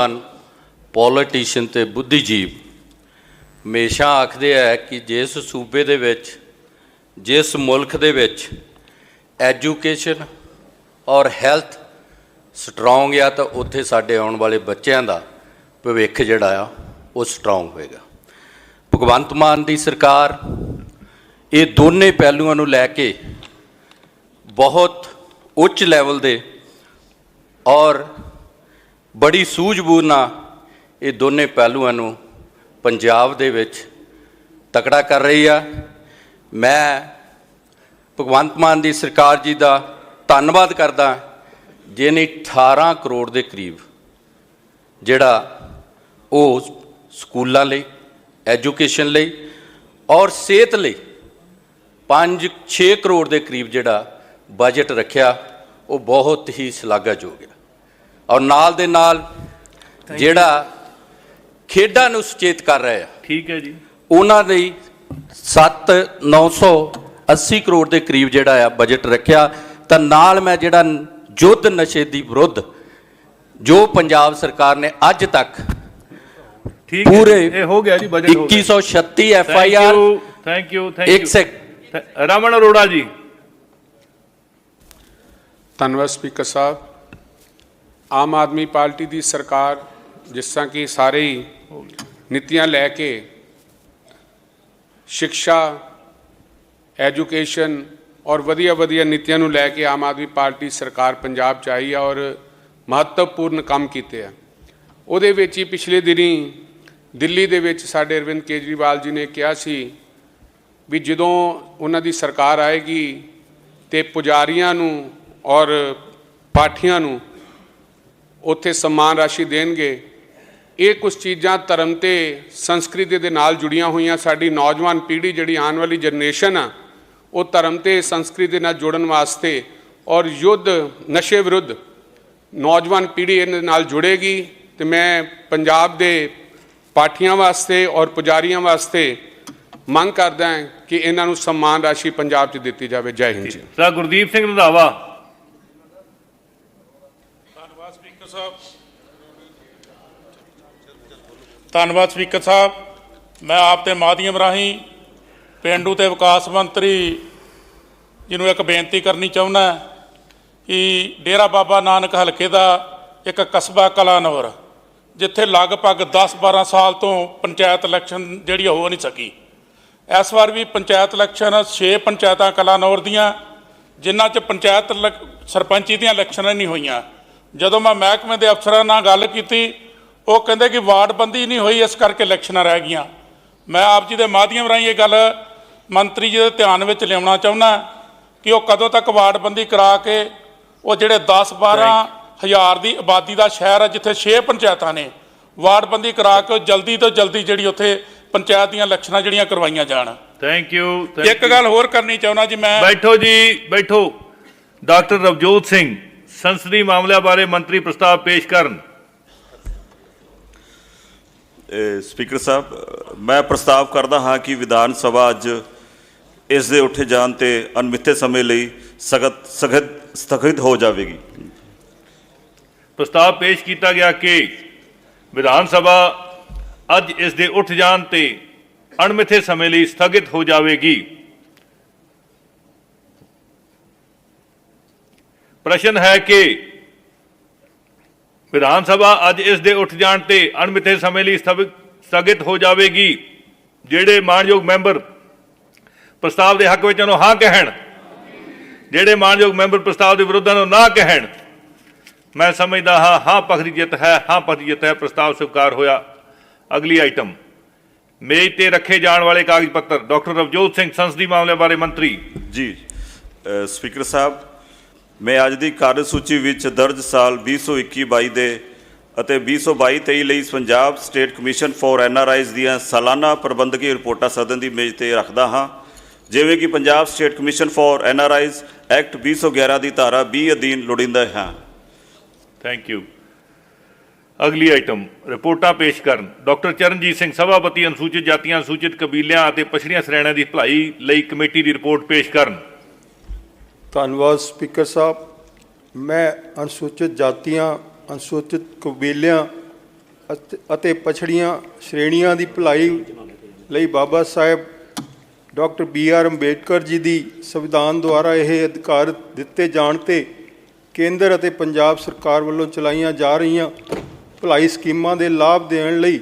ਹਨ ਪੋਲੀਟੀਸ਼ੀਅਨ ਤੇ ਬੁੱਧੀਜੀਵ। ਹਮੇਸ਼ਾ ਆਖਦੇ ਆ ਕਿ ਜਿਸ ਸੂਬੇ ਦੇ ਵਿੱਚ, ਜਿਸ ਮੁਲਕ ਦੇ ਵਿੱਚ ਐਜੂਕੇਸ਼ਨ ਔਰ ਹੈਲਥ ਸਟਰੋਂਗ ਆ, ਤਾਂ ਉੱਥੇ ਸਾਡੇ ਆਉਣ ਵਾਲੇ ਬੱਚਿਆਂ ਦਾ ਭਵਿੱਖ ਜਿਹੜਾ ਆ, ਉਹ ਸਟਰੋਂਗ ਹੋਏਗਾ। ਭਗਵੰਤ ਮਾਨ ਦੀ ਸਰਕਾਰ ਇਹ ਦੋਨੇ ਪਹਿਲੂਆਂ ਨੂੰ ਲੈ ਕੇ ਬਹੁਤ ਉੱਚ ਲੈਵਲ ਦੇ ਔਰ ਬੜੀ ਸੂਝ-ਬੂਝ ਨਾਲ ਇਹ ਦੋਨੇ ਪਹਿਲੂਆਂ ਨੂੰ ਪੰਜਾਬ ਦੇ ਵਿੱਚ ਤਕੜਾ ਕਰ ਰਹੀ ਆ। ਮੈਂ ਭਗਵੰਤ ਮਾਨ ਦੀ ਸਰਕਾਰ ਜੀ ਦਾ ਧੰਨਵਾਦ ਕਰਦਾ ਜਿਹਨੇ 18 ਕਰੋੜ ਦੇ ਕਰੀਬ ਜਿਹੜਾ ਉਹ ਸਕੂਲਾਂ ਲਈ, ਐਜੂਕੇਸ਼ਨ ਲਈ ਔਰ ਸਿਹਤ ਲਈ 5-6 ਕਰੋੜ ਦੇ ਕਰੀਬ ਜਿਹੜਾ ਬਜਟ ਰੱਖਿਆ, ਉਹ ਬਹੁਤ ਹੀ ਸ਼ਲਾਘਾਯੋਗ ਹੈ ਔਰ ਨਾਲ ਦੇ ਨਾਲ ਜਿਹੜਾ ਖੇਡਾਂ ਨੂੰ ਸੁਚੇਤ ਕਰ ਰਿਹਾ ਹੈ ਠੀਕ ਹੈ ਜੀ। ਉਹਨਾਂ ਲਈ 7 980 ਕਰੋੜ ਦੇ ਕਰੀਬ ਜਿਹੜਾ ਆ ਬਜਟ ਰੱਖਿਆ। ਤਾਂ ਨਾਲ ਮੈਂ ਜਿਹੜਾ ਯੁੱਧ ਨਸ਼ੇ ਦੀ ਵਿਰੁੱਧ ਜੋ ਪੰਜਾਬ ਸਰਕਾਰ ਨੇ ਅੱਜ ਤੱਕ ਠੀਕ ਪੂਰੇ ਇਹ ਹੋ ਗਿਆ ਜੀ ਬਜਟ ਹੋ ਗਿਆ। 2136 F I R thank you thank ਇੱਕ ਯੂ ਸੈਕ ਰਮਨ ਅਰੋੜਾ ਜੀ। ਧੰਨਵਾਦ ਸਪੀਕਰ ਸਾਹਿਬ। ਆਮ ਆਦਮੀ ਪਾਰਟੀ ਦੀ ਸਰਕਾਰ ਜਿਸ ਤਰ੍ਹਾਂ ਕਿ ਸਾਰੇ ਹੀ ਨੀਤੀਆਂ ਲੈ ਕੇ ਸਿੱਖਿਆ ਐਜੂਕੇਸ਼ਨ ਔਰ ਵਧੀਆ ਵਧੀਆ ਨੀਤੀਆਂ ਨੂੰ ਲੈ ਕੇ ਆਮ ਆਦਮੀ ਪਾਰਟੀ ਸਰਕਾਰ ਪੰਜਾਬ ਚ ਆਈ ਆ ਔਰ ਮਹੱਤਵਪੂਰਨ ਕੰਮ ਕੀਤੇ ਆ। ਉਹਦੇ ਵਿੱਚ ਹੀ ਪਿਛਲੇ ਦਿਨੀ ਦਿੱਲੀ ਦੇ ਵਿੱਚ ਸਾਡੇ ਅਰਵਿੰਦ ਕੇਜਰੀਵਾਲ ਜੀ ਨੇ ਕਿਹਾ ਸੀ ਵੀ ਜਦੋਂ ਉਹਨਾਂ ਦੀ ਸਰਕਾਰ ਆਏਗੀ ਤੇ ਪੁਜਾਰੀਆਂ ਨੂੰ ਔਰ ਪਾਠੀਆਂ ਨੂੰ ਉੱਥੇ ਸਨਮਾਨ ਰਾਸ਼ੀ ਦੇਣਗੇ। ਇਹ ਕੁਝ ਚੀਜ਼ਾਂ ਧਰਮ ਤੇ ਸੰਸਕ੍ਰਿਤੀ ਦੇ ਨਾਲ ਜੁੜੀਆਂ ਹੋਈਆਂ। ਸਾਡੀ ਨੌਜਵਾਨ ਪੀੜ੍ਹੀ ਜਿਹੜੀ ਆਉਣ ਵਾਲੀ ਜਨਰੇਸ਼ਨ ਆ, ਉਹ ਧਰਮ ਤੇ ਸੰਸਕ੍ਰਿਤੀ ਦੇ ਨਾਲ ਜੁੜਨ ਵਾਸਤੇ ਔਰ ਯੁੱਧ, ਨਸ਼ੇ ਵਿਰੁੱਧ ਨੌਜਵਾਨ ਪੀੜ੍ਹੀ ਇਹਨਾਂ ਨਾਲ ਜੁੜੇਗੀ। ਤੇ ਮੈਂ ਪੰਜਾਬ ਦੇ ਪਾਠੀਆਂ ਵਾਸਤੇ ਔਰ ਪੁਜਾਰੀਆਂ ਵਾਸਤੇ ਮੰਗ ਕਰਦਾ ਹਾਂ ਕਿ ਇਹਨਾਂ ਨੂੰ ਸਨਮਾਨ ਰਾਸ਼ੀ ਪੰਜਾਬ 'ਚ ਦਿੱਤੀ ਜਾਵੇ। ਜੈ ਹਿੰਦ ਜੀ। ਸਰ, ਗੁਰਦੀਪ ਸਿੰਘ ਰੰਧਾਵਾ ਧੰਨਵਾਦ ਸਪੀਕਰ ਸਾਹਿਬ। ਮੈਂ ਆਪ ਦੇ ਮਾਧਿਅਮ ਰਾਹੀਂ ਪਿੰਡੂ ਤੇ ਵਿਕਾਸ ਮੰਤਰੀ ਜੀ ਨੂੰ ਇੱਕ ਬੇਨਤੀ ਕਰਨੀ ਚਾਹੁੰਦਾ ਕਿ ਡੇਰਾ ਬਾਬਾ ਨਾਨਕ ਹਲਕੇ ਦਾ ਇੱਕ ਕਸਬਾ ਕਲਾਨੌਰ ਜਿੱਥੇ ਲਗਭਗ 10-12 ਸਾਲ ਤੋਂ ਪੰਚਾਇਤ ਇਲੈਕਸ਼ਨ ਜਿਹੜੀ ਹੋ ਨਹੀਂ ਸਕੀ। ਇਸ ਵਾਰ ਵੀ ਪੰਚਾਇਤ ਇਲੈਕਸ਼ਨ 6 ਪੰਚਾਇਤਾਂ ਕਲਾਨੌਰ ਦੀਆਂ, ਜਿਨ੍ਹਾਂ 'ਚ ਪੰਚਾਇਤ ਇਲੈਕ- ਸਰਪੰਚੀ ਦੀਆਂ ਇਲੈਕਸ਼ਨਾਂ ਨਹੀਂ ਹੋਈਆਂ। ਜਦੋਂ ਮੈਂ ਮਹਿਕਮੇ ਦੇ ਅਫਸਰਾਂ ਨਾਲ ਗੱਲ ਕੀਤੀ ਉਹ ਕਹਿੰਦੇ ਕਿ ਵਾਰਡ ਬੰਦੀ ਨਹੀਂ ਹੋਈ ਇਸ ਕਰਕੇ ਇਲੈਕਸ਼ਨਾਂ ਰਹਿ ਗਈਆਂ। ਮੈਂ ਆਪ ਜੀ ਦੇ ਮਾਧਿਅਮ ਰਾਹੀਂ ਇਹ ਗੱਲ ਮੰਤਰੀ ਜੀ ਦੇ ਧਿਆਨ ਵਿੱਚ ਲਿਆਉਣਾ ਚਾਹੁੰਦਾ ਕਿ ਉਹ ਕਦੋਂ ਤੱਕ ਵਾਰਡ ਬੰਦੀ ਕਰਾ ਕੇ ਉਹ ਜਿਹੜੇ 10 12 ਹਜ਼ਾਰ ਦੀ ਆਬਾਦੀ ਦਾ ਸ਼ਹਿਰ ਹੈ ਜਿੱਥੇ 6 ਪੰਚਾਇਤਾਂ ਨੇ ਵਾਰਡ ਬੰਦੀ ਕਰਾ ਕੇ ਉਹ ਜਲਦੀ ਤੋਂ ਜਲਦੀ ਜਿਹੜੀ ਉੱਥੇ ਪੰਚਾਇਤ ਦੀਆਂ ਇਲੈਕਸ਼ਨਾਂ ਜਿਹੜੀਆਂ ਕਰਵਾਈਆਂ ਜਾਣ। ਥੈਂਕ ਯੂ ਇੱਕ ਗੱਲ ਹੋਰ ਕਰਨੀ ਚਾਹੁੰਦਾ ਜੀ ਮੈਂ ਬੈਠੋ ਜੀ ਬੈਠੋ। ਡਾਕਟਰ ਰਵਜੋਤ ਸਿੰਘ ਸੰਸਦੀ ਮਾਮਲਿਆਂ ਬਾਰੇ ਮੰਤਰੀ ਪ੍ਰਸਤਾਵ ਪੇਸ਼ ਕਰਨ। ਸਪੀਕਰ ਸਾਹਿਬ ਮੈਂ ਪ੍ਰਸਤਾਵ ਕਰਦਾ ਹਾਂ ਕਿ ਵਿਧਾਨ ਸਭਾ ਅੱਜ ਇਸ ਦੇ ਉੱਠੇ ਜਾਣ ਤੇ ਅਨਮਿੱਥੇ ਸਮੇਂ ਲਈ ਸਖਤ ਸਖਤ ਸਥਗਿਤ ਹੋ ਜਾਵੇਗੀ। ਪ੍ਰਸਤਾਵ ਪੇਸ਼ ਕੀਤਾ ਗਿਆ ਕਿ ਵਿਧਾਨ ਸਭਾ ਅੱਜ ਇਸ ਦੇ ਉੱਠ ਜਾਣ ਤੇ ਅਣਮਿੱਥੇ ਸਮੇਂ ਲਈ ਸਥਗਿਤ ਹੋ ਜਾਵੇਗੀ। ਪ੍ਰਸ਼ਨ ਹੈ ਕਿ ਵਿਧਾਨ ਸਭਾ ਅੱਜ ਇਸ ਦੇ ਉੱਠ ਜਾਣ ਤੇ ਅਣਮਿੱਥੇ ਸਮੇਂ ਲਈ ਸਥਗਿਤ ਸਥਗਿਤ ਹੋ ਜਾਵੇਗੀ, ਜਿਹੜੇ ਮਾਨਯੋਗ ਮੈਂਬਰ ਪ੍ਰਸਤਾਵ ਦੇ ਹੱਕ ਵਿੱਚ ਉਹਨੂੰ ਹਾਂ ਕਹਿਣ, ਜਿਹੜੇ ਮਾਨਯੋਗ ਮੈਂਬਰ ਪ੍ਰਸਤਾਵ ਦੇ ਵਿਰੁੱਧ ਨੂੰ ਨਾ ਕਹਿਣ, ਮੈਂ ਸਮਝਦਾ ਹਾਂ ਹਾਂ ਪੱਖ ਦੀ ਜਿੱਤ ਹੈ, ਹਾਂ ਪੱਖ ਦੀ ਜਿੱਤ ਹੈ, ਪ੍ਰਸਤਾਵ ਸਵੀਕਾਰ ਹੋਇਆ। ਅਗਲੀ ਆਈਟਮ ਮੇਜ਼ ਤੇ ਰੱਖੇ ਜਾਣ ਵਾਲੇ ਕਾਗਜ਼ ਪੱਤਰ, ਡਾਕਟਰ ਰਵਜੋਤ ਸਿੰਘ ਸੰਸਦੀ ਮਾਮਲਿਆਂ ਬਾਰੇ ਮੰਤਰੀ। ਜੀ ਸਪੀਕਰ ਸਾਹਿਬ ਮੈਂ ਅੱਜ ਦੀ ਕਾਰਜ ਸੂਚੀ ਵਿੱਚ ਦਰਜ ਸਾਲ 2021-22 ਦੇ ਅਤੇ 2022-23 ਲਈ Punjab state commission for NRIs ਦੀਆਂ ਸਾਲਾਨਾ ਪ੍ਰਬੰਧਕੀ ਰਿਪੋਰਟਾਂ ਸਦਨ ਦੀ ਮੇਜ਼ ਤੇ ਰੱਖਦਾ ਹਾਂ। ਜਿਵੇਂ ਕਿ Punjab state commission for NRIs act 2011 ਦੀ ਧਾਰਾ 20 ਅਧੀਨ ਲੋੜੀਂਦਾ ਹਾਂ। ਥੈਂਕ ਯੂ ਅਗਲੀ ਆਈਟਮ ਰਿਪੋਰਟਾਂ ਪੇਸ਼ ਕਰਨ। ਡਾਕਟਰ ਚਰਨਜੀਤ ਸਿੰਘ, ਸਭਾਪਤੀ ਅਨੁਸੂਚਿਤ ਜਾਤੀਆਂ ਅਨੁਸੂਚਿਤ ਕਬੀਲਿਆਂ ਅਤੇ ਪਛੜੀਆਂ ਸ਼੍ਰੇਣੀਆਂ ਦੀ ਭਲਾਈ ਲਈ ਕਮੇਟੀ ਦੀ ਰਿਪੋਰਟ ਪੇਸ਼ ਕਰਨ। ਧੰਨਵਾਦ, ਸਪੀਕਰ ਸਾਹਿਬ। ਮੈਂ ਅਨੁਸੂਚਿਤ ਜਾਤੀਆਂ, ਅਨੁਸੂਚਿਤ ਕਬੀਲਿਆਂ ਅਤੇ- ਪਛੜੀਆਂ ਸ਼੍ਰੇਣੀਆਂ ਦੀ ਭਲਾਈ ਲਈ Baba Saheb, doctor B R Ambedkar ji ਦੀ ਸੰਵਿਧਾਨ ਦੁਆਰਾ ਇਹ ਅਧਿਕਾਰ ਦਿੱਤੇ ਜਾਣ ਤੇ ਕੇਂਦਰ ਅਤੇ ਪੰਜਾਬ ਸਰਕਾਰ ਵੱਲੋਂ ਚਲਾਈਆਂ ਜਾ ਰਹੀਆਂ ਭਲਾਈ ਸਕੀਮਾਂ ਦੇ ਲਾਭ ਦੇਣ ਲਈ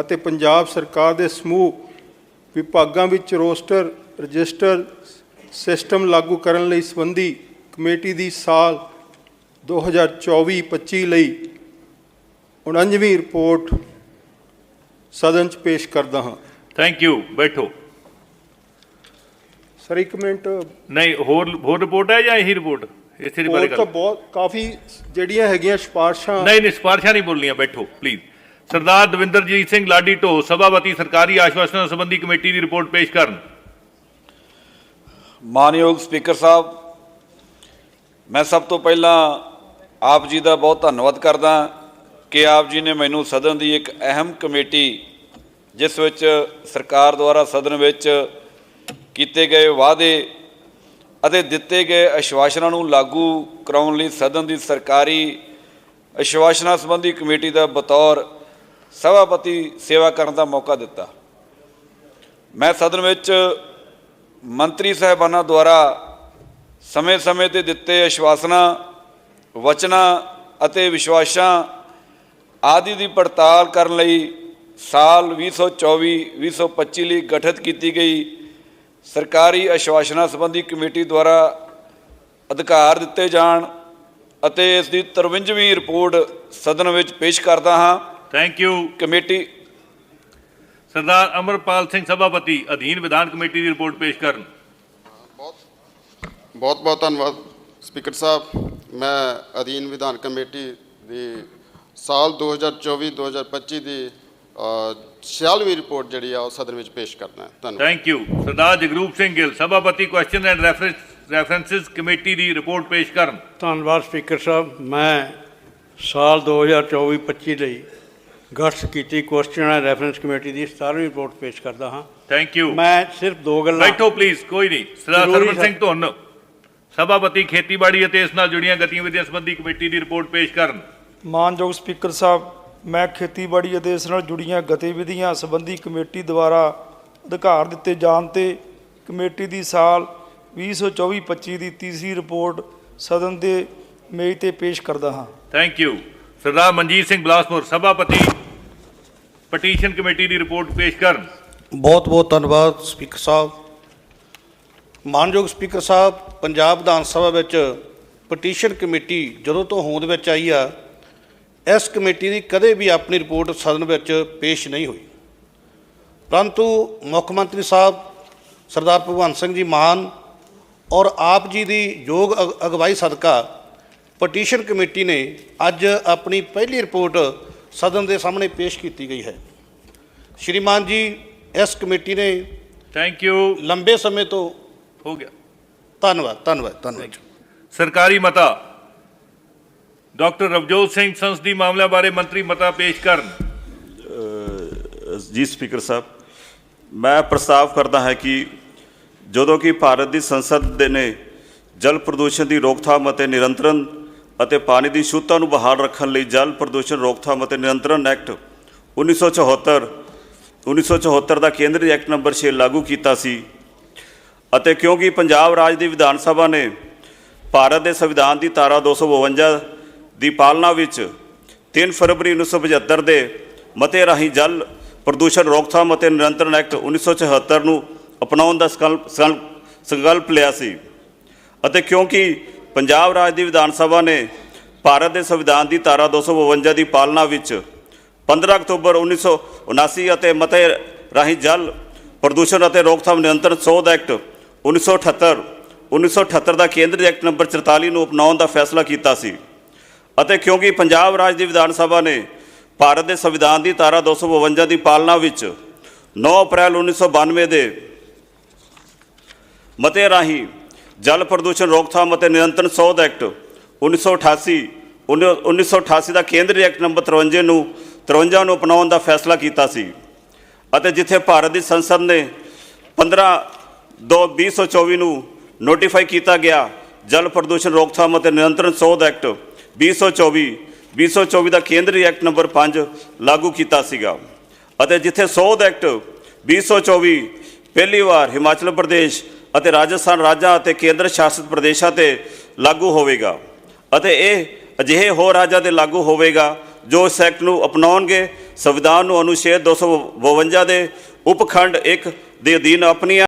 ਅਤੇ ਪੰਜਾਬ ਸਰਕਾਰ ਦੇ ਸਮੂਹ ਵਿਭਾਗਾਂ ਵਿੱਚ ਰੋਸਟਰ, ਰਜਿਸਟਰ ਸਿਸਟਮ ਲਾਗੂ ਕਰਨ ਲਈ ਸੰਬੰਧੀ ਕਮੇਟੀ ਦੀ ਸਾਲ 2024-25 ਲਈ 49ਵੀਂ ਰਿਪੋਰਟ ਸਦਨ 'ਚ ਪੇਸ਼ ਕਰਦਾ ਹਾਂ। ਥੈਂਕ ਯੂ ਬੈਠੋ। ਸਰ ਇੱਕ ਮਿੰਟ। ਨਹੀਂ ਹੋਰ ਹੋਰ ਰਿਪੋਰਟ ਹੈ ਜਾਂ ਇਹੀ ਰਿਪੋਰਟ? ਇਸੇ ਦੇ ਬਾਰੇ ਹੋਰ ਤਾਂ ਗੱਲ। ਬਹੁਤ ਕਾਫੀ ਜਿਹੜੀਆਂ ਹੈਗੀਆਂ ਸਿਫਾਰਸ਼ਾਂ ਨਹੀਂ ਨਹੀਂ ਸਿਫਾਰਸ਼ਾਂ ਨਹੀਂ ਬੋਲਣੀਆਂ ਬੈਠੋ ਪਲੀਜ਼ ਸਰਦਾਰ ਦਵਿੰਦਰਜੀਤ ਸਿੰਘ ਲਾਡੀ ਢੋ ਸਭਾਪਤੀ ਸਰਕਾਰੀ ਆਸ਼ਵਾਸਨਾਂ ਸੰਬੰਧੀ ਕਮੇਟੀ ਦੀ ਰਿਪੋਰਟ ਪੇਸ਼ ਕਰਨ। ਮਾਨਯੋਗ ਸਪੀਕਰ ਸਾਹਿਬ, ਮੈਂ ਸਭ ਤੋਂ ਪਹਿਲਾਂ ਆਪ ਜੀ ਦਾ ਬਹੁਤ ਧੰਨਵਾਦ ਕਰਦਾ ਕਿ ਆਪ ਜੀ ਨੇ ਮੈਨੂੰ ਸਦਨ ਦੀ ਇੱਕ ਅਹਿਮ ਕਮੇਟੀ, ਜਿਸ ਵਿੱਚ ਸਰਕਾਰ ਦੁਆਰਾ ਸਦਨ ਵਿੱਚ ਕੀਤੇ ਗਏ ਵਾਅਦੇ ਅਤੇ ਦਿੱਤੇ ਗਏ ਅਸ਼ਵਾਸਨਾਂ ਨੂੰ ਲਾਗੂ ਕਰਾਉਣ ਲਈ ਸਦਨ ਦੀ ਸਰਕਾਰੀ ਅਸ਼ਵਾਸਨਾਂ ਸੰਬੰਧੀ ਕਮੇਟੀ ਦਾ ਬਤੌਰ ਸਭਾਪਤੀ ਸੇਵਾ ਕਰਨ ਦਾ ਮੌਕਾ ਦਿੱਤਾ। ਮੈਂ ਸਦਨ ਵਿੱਚ ਮੰਤਰੀ ਸਾਹਿਬਾਨਾਂ ਦੁਆਰਾ ਸਮੇਂ-ਸਮੇਂ ਤੇ ਦਿੱਤੇ ਆਸ਼ਵਾਸਨਾਂ ਵਚਨਾਂ ਅਤੇ ਵਿਸ਼ਵਾਸਾਂ ਆਦਿ ਦੀ ਪੜਤਾਲ ਕਰਨ ਲਈ ਸਾਲ 2024-2025 ਲਈ ਗਠਿਤ ਕੀਤੀ ਗਈ। ਸਰਕਾਰੀ ਆਸ਼ਵਾਸਨਾਂ ਸੰਬੰਧੀ ਕਮੇਟੀ ਦੁਆਰਾ ਅਧਿਕਾਰ ਦਿੱਤੇ ਜਾਣ ਅਤੇ ਇਸ ਦੀ 53ਵੀਂ ਰਿਪੋਰਟ ਸਦਨ ਵਿੱਚ ਪੇਸ਼ ਕਰਦਾ ਹਾਂ। Thank you committee Sardar Amarpal Singh ਸਭਾਪਤੀ ਅਧੀਨ ਵਿਧਾਨ ਕਮੇਟੀ ਦੀ ਰਿਪੋਰਟ ਪੇਸ਼ ਕਰਨ। ਬਹੁਤ ਬਹੁਤ ਧੰਨਵਾਦ ਸਪੀਕਰ ਸਾਹਿਬ। ਮੈਂ ਅਧੀਨ ਵਿਧਾਨ ਕਮੇਟੀ ਦੀ ਸਾਲ 2024-2025 ਦੀ ਅ, 46ਵੀਂ ਰਿਪੋਰਟ ਜਿਹੜੀ ਆ ਉਹ ਸਦਨ ਵਿੱਚ ਪੇਸ਼ ਕਰਨਾ ਹੈ। ਧੰਨਵਾਦ। ਥੈਂਕ ਯੂ ਸਰਦਾਰ ਜਗਰੂਪ ਸਿੰਘ ਗਿੱਲ ਸਭਾਪਤੀ ਕੁਐਸਚਨ ਐਂਡ ਰੈਫਰੈਂਸਸ ਕਮੇਟੀ ਦੀ ਰਿਪੋਰਟ ਪੇਸ਼ ਕਰਨ। ਧੰਨਵਾਦ ਸਪੀਕਰ ਸਾਹਿਬ। ਮੈਂ ਸਾਲ 2024-25 ਲਈ ਗਠਿਤ ਕੀਤੀ ਕੁਐਸਚਨ ਐਂਡ ਰੈਫਰੈਂਸ ਕਮੇਟੀ ਦੀ 17ਵੀਂ ਰਿਪੋਰਟ ਪੇਸ਼ ਕਰਦਾ ਹਾਂ। ਥੈਂਕ ਯੂ ਮੈਂ ਸਿਰਫ ਦੋ ਗੱਲਾਂ ਬੈਠੋ ਪਲੀਜ਼ ਕੋਈ ਨਹੀਂ। ਸਰਦਾਰ ਸਰਵਨ ਸਰ। ਸਿੰਘ ਧੁੰਨ ਸਭਾਪਤੀ ਖੇਤੀਬਾੜੀ ਅਤੇ ਇਸ ਨਾਲ ਜੁੜੀਆਂ ਗਤੀਵਿਧੀਆਂ ਸੰਬੰਧੀ ਕਮੇਟੀ ਦੀ ਰਿਪੋਰਟ ਪੇਸ਼ ਕਰਨ। ਮਾਨਯੋਗ ਸਪੀਕਰ ਸਾਹਿਬ ਮੈਂ ਖੇਤੀਬਾੜੀ ਅਤੇ ਇਸ ਨਾਲ ਜੁੜੀਆਂ ਗਤੀਵਿਧੀਆਂ ਸੰਬੰਧੀ ਕਮੇਟੀ ਦੁਆਰਾ ਅਧਿਕਾਰ ਦਿੱਤੇ ਜਾਣ ਤੇ ਕਮੇਟੀ ਦੀ ਸਾਲ 2024-25 ਦੀ ਤੀਸਰੀ ਰਿਪੋਰਟ ਸਦਨ ਦੇ ਮੇਜ਼ ਤੇ ਪੇਸ਼ ਕਰਦਾ ਹਾਂ। ਥੈਂਕ ਯੂ ਸਰਦਾਰ ਮਨਜੀਤ ਸਿੰਘ ਬਲਾਸਪੁਰ ਸਭਾਪਤੀ ਪਟੀਸ਼ਨ ਕਮੇਟੀ ਦੀ ਰਿਪੋਰਟ ਪੇਸ਼ ਕਰਨ। ਬਹੁਤ ਬਹੁਤ ਧੰਨਵਾਦ ਸਪੀਕਰ ਸਾਹਿਬ। ਮਾਨਯੋਗ ਸਪੀਕਰ ਸਾਹਿਬ, ਪੰਜਾਬ ਵਿਧਾਨ ਸਭਾ ਵਿੱਚ ਪਟੀਸ਼ਨ ਕਮੇਟੀ ਜਦੋਂ ਤੋਂ ਹੋਂਦ ਵਿੱਚ ਆਈ ਆ, ਇਸ ਕਮੇਟੀ ਦੀ ਕਦੇ ਵੀ ਆਪਣੀ ਰਿਪੋਰਟ ਸਦਨ ਵਿੱਚ ਪੇਸ਼ ਨਹੀਂ ਹੋਈ। ਪਰੰਤੂ ਮੁੱਖ ਮੰਤਰੀ ਸਾਹਿਬ, ਸਰਦਾਰ ਭਗਵੰਤ ਸਿੰਘ ਜੀ ਮਾਨ ਔਰ ਆਪ ਜੀ ਦੀ ਯੋਗ ਅਗ- ਅਗਵਾਈ ਸਦਕਾ ਪਟੀਸ਼ਨ ਕਮੇਟੀ ਨੇ ਅੱਜ ਆਪਣੀ ਪਹਿਲੀ ਰਿਪੋਰਟ ਸਦਨ ਦੇ ਸਾਹਮਣੇ ਪੇਸ਼ ਕੀਤੀ ਗਈ ਹੈ। ਸ਼੍ਰੀਮਾਨ ਜੀ ਇਸ ਕਮੇਟੀ ਨੇ ਥੈਂਕ ਯੂ ਲੰਬੇ ਸਮੇਂ ਤੋਂ ਹੋ ਗਿਆ। ਧੰਨਵਾਦ ਧੰਨਵਾਦ ਧੰਨਵਾਦ। ਸਰਕਾਰੀ ਮਤਾ। ਡਾਕਟਰ ਰਵਜੋਤ ਸਿੰਘ ਸੰਸਦੀ ਮਾਮਲਿਆਂ ਬਾਰੇ ਮੰਤਰੀ ਮਤਾ ਪੇਸ਼ ਕਰਨ। ਜੀ ਸਪੀਕਰ ਸਾਹਿਬ ਮੈਂ ਪ੍ਰਸਤਾਵ ਕਰਦਾ ਹਾਂ ਕਿ ਜਦੋਂ ਕਿ ਭਾਰਤ ਦੀ ਸੰਸਦ ਦੇ ਨੇ ਜਲ ਪ੍ਰਦੂਸ਼ਣ ਦੀ ਰੋਕਥਾਮ ਅਤੇ ਨਿਰੰਤਰਨ ਅਤੇ ਪਾਣੀ ਦੀ ਸ਼ੁੱਧਤਾ ਨੂੰ ਬਹਾਲ ਰੱਖਣ ਲਈ ਜਲ ਪ੍ਰਦੂਸ਼ਣ ਰੋਕਥਾਮ ਅਤੇ ਨਿਯੰਤਰਣ ਐਕਟ 1974 1974 ਦਾ ਕੇਂਦਰੀ ਐਕਟ ਨੰਬਰ 6 ਲਾਗੂ ਕੀਤਾ ਸੀ। ਅਤੇ ਕਿਉਂਕਿ ਪੰਜਾਬ ਰਾਜ ਦੀ ਵਿਧਾਨ ਸਭਾ ਨੇ ਭਾਰਤ ਦੇ ਸੰਵਿਧਾਨ ਦੀ ਧਾਰਾ 252 ਦੀ ਪਾਲਣਾ ਵਿੱਚ 3 ਫਰਵਰੀ 1975 ਦੇ ਮਤੇ ਰਾਹੀਂ ਜਲ ਪ੍ਰਦੂਸ਼ਣ ਰੋਕਥਾਮ ਅਤੇ ਨਿਯੰਤਰਣ ਐਕਟ 1974 ਨੂੰ ਅਪਣਾਉਣ ਦਾ ਸੰਕਲਪ ਸੰਕਲਪ- ਸੰਕਲਪ ਲਿਆ ਸੀ। ਅਤੇ ਕਿਉਂਕਿ ਪੰਜਾਬ ਰਾਜ ਦੀ ਵਿਧਾਨ ਸਭਾ ਨੇ ਭਾਰਤ ਦੇ ਸੰਵਿਧਾਨ ਦੀ ਧਾਰਾ 252 ਦੀ ਪਾਲਣਾ ਵਿੱਚ 15 ਅਕਤੂਬਰ 1979 ਅਤੇ ਮਤੇ ਰਾਹੀਂ ਜਲ ਪ੍ਰਦੂਸ਼ਣ ਅਤੇ ਰੋਕਥਾਮ ਨਿਯੰਤਰਣ ਸੋਧ ਐਕਟ 1978 1978 ਦਾ ਕੇਂਦਰੀ ਐਕਟ ਨੰਬਰ 44 ਨੂੰ ਅਪਣਾਉਣ ਦਾ ਫੈਸਲਾ ਕੀਤਾ ਸੀ। ਅਤੇ ਕਿਉਂਕਿ ਪੰਜਾਬ ਰਾਜ ਦੀ ਵਿਧਾਨ ਸਭਾ ਨੇ ਭਾਰਤ ਦੇ ਸੰਵਿਧਾਨ ਦੀ ਧਾਰਾ 252 ਦੀ ਪਾਲਣਾ ਵਿੱਚ 9 ਅਪ੍ਰੈਲ 1992 ਦੇ ਮਤੇ ਰਾਹੀਂ ਜਲ ਪ੍ਰਦੂਸ਼ਣ, ਰੋਕਥਾਮ ਅਤੇ ਨਿਯੰਤਰਣ ਸੋਧ ਐਕਟ 1988 ਉੱਨੀ- 1988 ਦਾ ਕੇਂਦਰੀ ਐਕਟ ਨੰਬਰ 53 ਨੂੰ 53 ਨੂੰ ਅਪਣਾਉਣ ਦਾ ਫੈਸਲਾ ਕੀਤਾ ਸੀ। ਅਤੇ ਜਿੱਥੇ ਭਾਰਤ ਦੀ ਸੰਸਦ ਨੇ 15 2 2024 ਨੂੰ ਨੋਟੀਫਾਈ ਕੀਤਾ ਗਿਆ, ਜਲ ਪ੍ਰਦੂਸ਼ਣ, ਰੋਕਥਾਮ ਅਤੇ ਨਿਯੰਤਰਣ ਸੋਧ ਐਕਟ 2024 2024 ਦਾ ਕੇਂਦਰੀ ਐਕਟ ਨੰਬਰ 5 ਲਾਗੂ ਕੀਤਾ ਸੀਗਾ। ਅਤੇ ਜਿੱਥੇ ਸੋਧ ਐਕਟ 2024 ਪਹਿਲੀ ਵਾਰ ਹਿਮਾਚਲ ਪ੍ਰਦੇਸ਼ ਅਤੇ ਰਾਜਸਥਾਨ ਰਾਜਾਂ ਅਤੇ ਕੇਂਦਰ ਸ਼ਾਸਿਤ ਪ੍ਰਦੇਸ਼ਾਂ ਤੇ ਲਾਗੂ ਹੋਵੇਗਾ। ਅਤੇ ਇਹ ਅਜਿਹੇ ਹੋਰ ਰਾਜਾਂ ਤੇ ਲਾਗੂ ਹੋਵੇਗਾ ਜੋ ਇਸ ਐਕਟ ਨੂੰ ਅਪਣਾਉਣਗੇ। ਸੰਵਿਧਾਨ ਨੂੰ ਅਨੁਛੇਦ 252 ਦੇ ਉਪਖੰਡ 1 ਦੇ ਅਧੀਨ ਆਪਣੀਆਂ